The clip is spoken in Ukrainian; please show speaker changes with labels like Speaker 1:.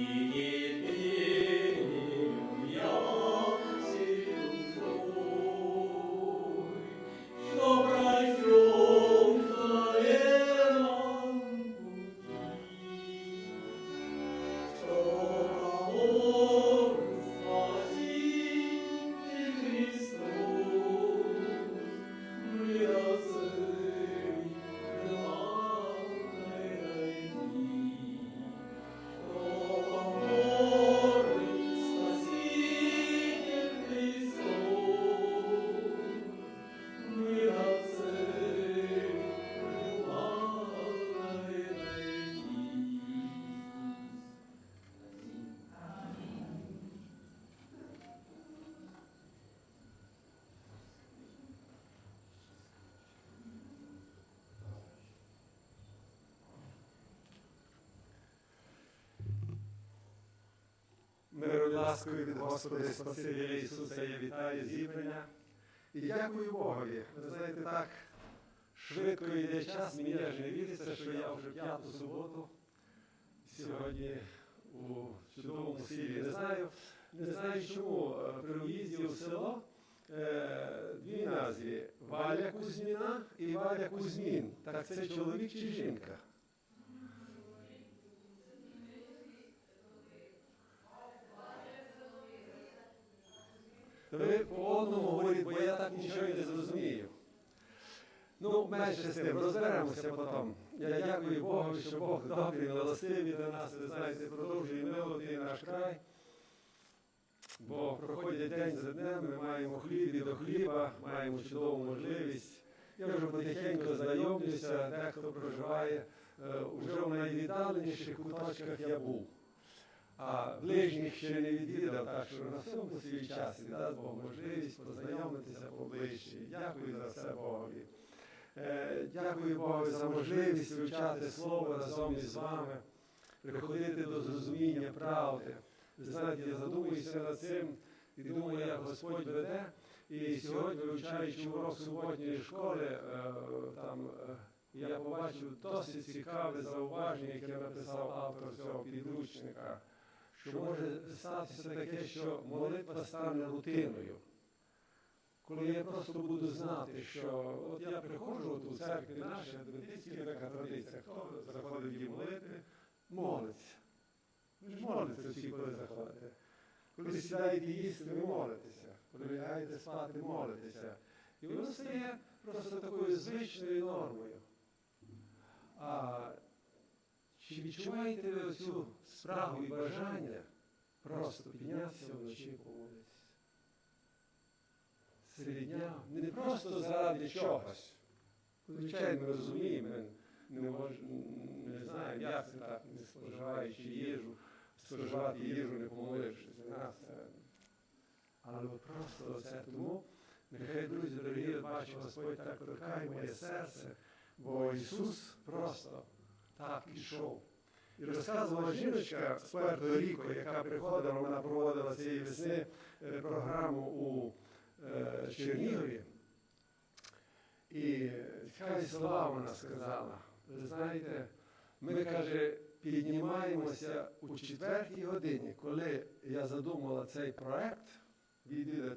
Speaker 1: Ye, ye. Ласкою від Господа Спасителя Ісуса я вітаю зібрання. І дякую Богові. Ви знаєте, так швидко йде час, мені аж не віриться, що я вже п'яту суботу сьогодні у чудовому селі. Не знаю, не знаю чому е, при в'їзді в село е, дві назви Валя Кузьміна і Валя Кузьмін. Так це чоловік чи жінка? То ви по одному говорите, бо я так нічого і не зрозумію. Ну, менше з тим, розберемося потім. Я дякую Богу, що Бог добрий, милостивий до нас, ви знаєте, продовжує милувати наш край. Бо проходять день за днем, ми маємо хліб і до хліба, маємо чудову можливість. Я вже потихеньку знайомлюся, дехто проживає е, уже в найвіддаленіших куточках я був. А ближніх ще не відвідав, так що на свій час і дасть Бог можливість познайомитися поближче. Дякую за все Богові. Е, Дякую Богу за можливість вивчати слово разом із вами, приходити до зрозуміння правди. Ви знаєте, я задумуюся над цим і думаю, як Господь веде. І сьогодні, вивчаючи урок суботньої школи, е, там е, я побачив досить цікаве зауваження, яке написав автор цього підручника, що може статися таке, що молитва стане рутиною. Коли я просто буду знати, що от я приходжу от у церкві нашій, адвентистській така традиція, хто заходить в молитви, молиться. Ви ж молитеся всі, коли заходите. Коли сідаєте їсти, ви молитеся. Коли лягаєте спати, молитеся. І воно стає просто такою звичною нормою. А чи відчуваєте ви оцю спрагу і бажання просто піднятися вночі і помолитися? Серед дня не просто заради чогось. Звичайно, ми розуміємо, не, мож, не знаємо, як це так, не споживаючи їжу, споживати їжу, не помолившись. Нас, це- але просто це тому, нехай, друзі, дорогі, бачу, Господь так торкає моє серце, бо Ісус просто так ішов. І розказувала жіночка з Пуерто Ріко, яка приходила, вона проводила цієї весни е, програму у е, Чернігові. І хай слова вона сказала. Ви знаєте, ми, каже, піднімаємося у четвертій годині, коли я задумала цей проект, відвідати